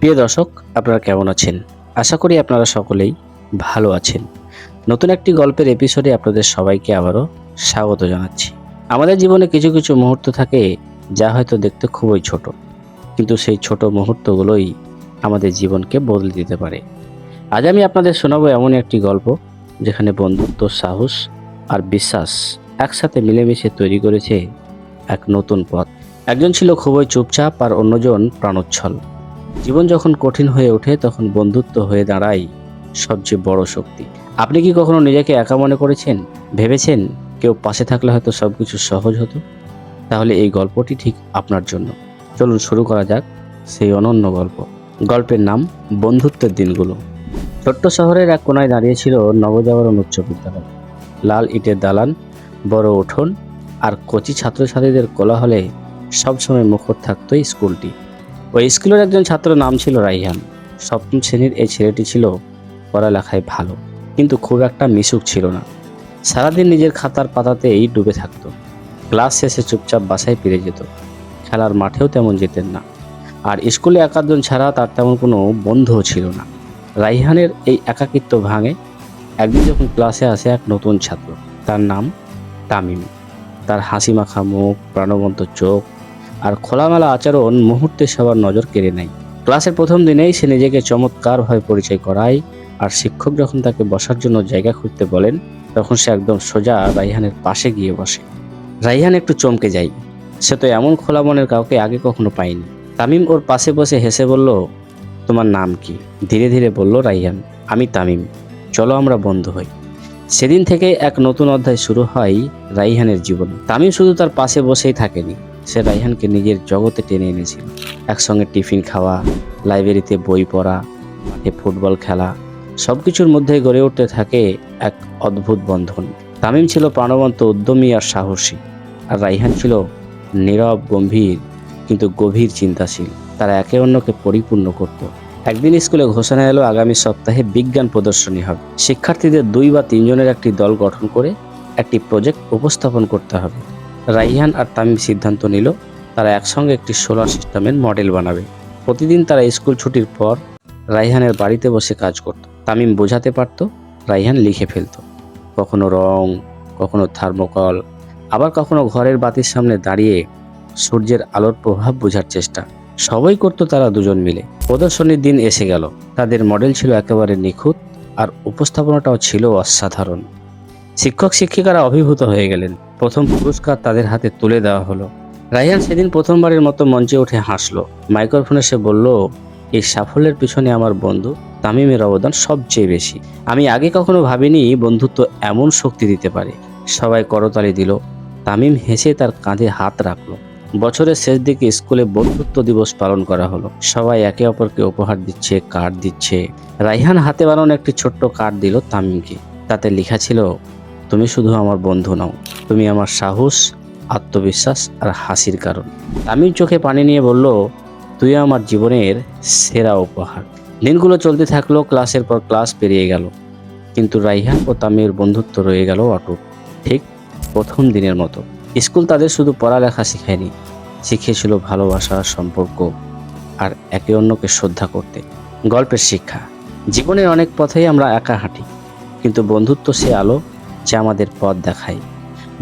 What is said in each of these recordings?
প্রিয় দর্শক, আপনারা কেমন আছেন? আশা করি আপনারা সকলেই ভালো আছেন। নতুন একটি গল্পের এপিসোডে আপনাদের সবাইকে আবারও স্বাগত জানাচ্ছি। আমাদের জীবনে কিছু কিছু মুহূর্ত থাকে যা হয়তো দেখতে খুবই ছোট, কিন্তু সেই ছোট মুহূর্তগুলোই আমাদের জীবনকে বদলে দিতে পারে। আজ আমি আপনাদের শোনাবো এমন একটি গল্প, যেখানে বন্ধুত্ব, সাহস আর বিশ্বাস একসাথে মিলেমিশে তৈরি করেছে এক নতুন পথ। একজন ছিল খুবই চুপচাপ আর অন্যজন প্রাণোচ্ছল। জীবন যখন কঠিন হয়ে ওঠে, তখন বন্ধুত্ব হয়ে দাঁড়ায় সবচেয়ে বড় শক্তি। আপনি কি কখনো নিজেকে একা মনে করেছেন? ভেবেছেন কেউ পাশে থাকলে হয়তো সব কিছু সহজ হতো? তাহলে এই গল্পটি ঠিক আপনার জন্য। চলুন শুরু করা যাক সেই অনন্য গল্প। গল্পের নাম বন্ধুত্বের দিনগুলো। ছোট্ট শহরের এক কোনায় দাঁড়িয়েছিল নবজাগরণ উচ্চ বিদ্যালয়। লাল ইটের দালান, বড় উঠোন আর কচি ছাত্রছাত্রীদের কোলাহলে সবসময় মুখর থাকতো এই স্কুলটি। ওই স্কুলের একজন ছাত্র নাম ছিল রাইহান। সপ্তম শ্রেণির এই ছেলেটি ছিল পড়ালেখায় ভালো, কিন্তু খুব একটা মিশুক ছিল না। সারাদিন নিজের খাতার পাতাতেই ডুবে থাকত। ক্লাস শেষে চুপচাপ বাসায় ফিরে যেত। খেলার মাঠেও তেমন যেতেন না। আর স্কুলে একাধজন ছাড়া তার তেমন কোনো বন্ধুও ছিল না। রাইহানের এই একাকিত্ব ভাঙে একদিন যখন ক্লাসে আসে এক নতুন ছাত্র। তার নাম তামিম। তার হাসি মাখা মুখ, প্রাণবন্ত চোখ আর খোলামেলা আচরণ মুহূর্তে সবার নজর কেড়ে নেয়। ক্লাসের প্রথম দিনেই সে নিজেকে চমৎকারভাবে পরিচয় করায় আর শিক্ষক যখন তাকে বসার জন্য জায়গা খুঁজতে বলেন, তখন সে একদম সোজা রাইহানের পাশে গিয়ে বসে। রাইহান একটু চমকে যায়। সে তো এমন খোলা মনের কাউকে আগে কখনো পায়নি। তামিম ওর পাশে বসে হেসে বলল, তোমার নাম কি? ধীরে ধীরে বলল রাইহান, আমি তামিম। চলো আমরা বন্ধু হই। সেদিন থেকে এক নতুন অধ্যায় শুরু হয় রাইহানের জীবনে। তামিম শুধু তার পাশে বসেই থাকেনি সে রাইহানকে নিজের জগতে টেনে এনেছিল। একসঙ্গে টিফিন খাওয়া, লাইব্রেরিতে বই পড়া, মাঠে ফুটবল খেলা সব কিছুর মধ্যে গড়ে উঠতে থাকে এক অদ্ভুত বন্ধন। তামিম ছিল প্রাণবন্ত উদ্যমী আর সাহসী, আর রাইহান ছিল নীরব, গম্ভীর, কিন্তু গভীর চিন্তাশীল। তারা একে অন্যকে পরিপূর্ণ করত। একদিন স্কুলে ঘোষণা এলো, আগামী সপ্তাহে বিজ্ঞান প্রদর্শনী হবে। শিক্ষার্থীদের দুই বা তিনজনের একটি দল গঠন করে একটি প্রজেক্ট উপস্থাপন করতে হবে। রাইহান আর তামিম সিদ্ধান্ত নিল, তারা একসঙ্গে একটি সোলার সিস্টেমের মডেল বানাবে। প্রতিদিন তারা স্কুল ছুটির পর রাইহানের বাড়িতে বসে কাজ করত। তামিম বোঝাতে পারত, রাইহান লিখে ফেলত। কখনো রং, কখনো থার্মোকল, আবার কখনো ঘরের বাতির সামনে দাঁড়িয়ে সূর্যের আলোর প্রভাব বোঝার চেষ্টা। সবাই করতো তারা দুজন মিলে। প্রদর্শনীর দিন এসে গেল। তাদের মডেল ছিল একেবারে নিখুঁত আর উপস্থাপনাটাও ছিল অসাধারণ। শিক্ষক শিক্ষিকারা অভিভূত হয়ে গেলেন। প্রথম পুরস্কার তাদের হাতে তুলে দেওয়া হলো। রাইহান সেদিন প্রথমবারের মতো মঞ্চে উঠে হাসলো। মাইক্রোফোনে সে বলল, এই সাফল্যের পিছনে আমার বন্ধু তামিমের অবদান সবচেয়ে বেশি। আমি আগে কখনো ভাবিনি বন্ধুত্ব এমন শক্তি দিতে পারে। সবাই করতালি দিল। তামিম হেসে তার কাঁধে হাত রাখল। বছরের শেষ দিকে স্কুলে বন্ধুত্ব দিবস পালন করা হলো। সবাই একে অপরকে উপহার দিচ্ছে, কার্ড দিচ্ছে। রাইহান হাতে বানানো একটি ছোট্ট কার্ড দিল তামিমকে। তাতে লেখা ছিল তুমি শুধু আমার বন্ধু নও, তুমি আমার সাহস, আত্মবিশ্বাস আর হাসির কারণ। তামিম চোখে পানি নিয়ে বলল, তুই আমার জীবনের সেরা উপহার। দিনগুলো চলতে থাকল, ক্লাসের পর ক্লাস পেরিয়ে গেল। কিন্তু রাইহান ও তামিমের বন্ধুত্ব রয়ে গেল অটুট, ঠিক প্রথম দিনের মতো। স্কুল তাদের শুধু পড়ালেখা শেখায়নি, শিখিয়েছিল ভালোবাসা, সম্পর্ক আর একে অন্যকে শ্রদ্ধা করতে। গল্পের শিক্ষা, জীবনের অনেক পথেই আমরা একা হাঁটি, কিন্তু বন্ধুত্ব সে আলো যে আমাদের পথ দেখায়।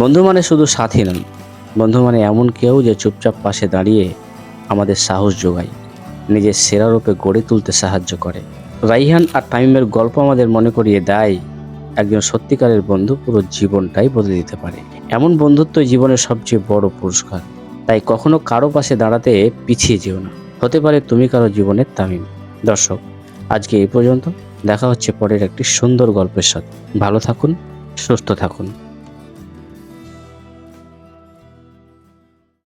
বন্ধু মানে শুধু সাথী নয় বন্ধু মানে এমন কেউ যে চুপচাপ পাশে দাঁড়িয়ে আমাদের সাহস যোগায়, নিজের সেরা রূপে গড়ে তুলতে সাহায্য করে। রাইহান আর তামিমের গল্প আমাদের মনে করিয়ে দেয়, একজন সত্যিকারের বন্ধু পুরো জীবনটাই বদলে দিতে পারে। এমন বন্ধুত্বই জীবনের সবচেয়ে বড় পুরস্কার, তাই কখনো কারও পাশে দাঁড়াতে পিছিয়ে যেও না। হতে পারে তুমি কারও জীবনের তামিম। দর্শক, আজকে এই পর্যন্ত, দেখা হচ্ছে পরের একটি সুন্দর গল্পের সাথে। ভালো থাকুন সুস্থ থাকুন।